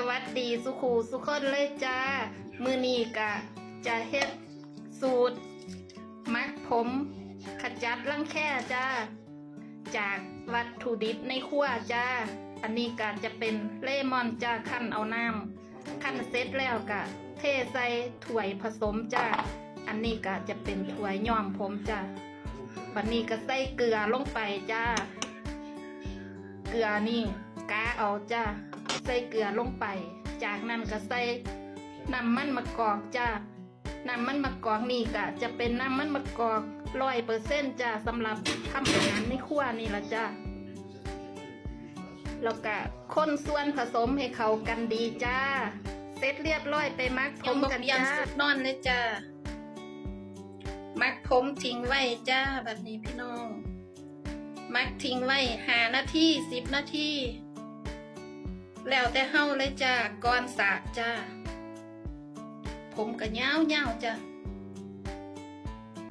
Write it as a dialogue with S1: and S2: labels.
S1: สวัสดีสุขูสุคนเลยจ้า มือนี้กะจะเฮ็ดสูตร มักผมขจัดรังแค่จ้า จากวัตถุดิบในครัวจ้า อันนี้ก็จะเป็นเลมอนจ้าขั้นเอาน้ำขั้นเสร็จแล้วกะ เทใส่ถ้วยผสมจ้า อันนี้ก็จะเป็นถ้วยย้อมผมจ้าวันนี้ก็ใส่เกลือลงไปจ้า เกลือนี่กาเอาจ้า ใส่เกลือลงไป จากนั้นก็ใส่น้ำมันมะกอกจ้าน้ำมันมะกอกนี่ก็จะเป็นน้ำมันมะกอกร้อยเปอร์เซ็นต์จ้าสำหรับทำอาหารในครัวนี่ละจ้าแล้วก็คนส่วนผสมให้เขากันดีจ้า เสร็จเรียบร้อยไปมักผมกันจ้าสุดนอนเลยจ้า มักผมทิ้งไว้จ้าแบบนี้พี่น้อง มักทิ้งไว้หานาทีสิบนาที แล้วแต่เฮาเลยจ้าก้อนสาจ้า ผมก็ยาวๆจ้า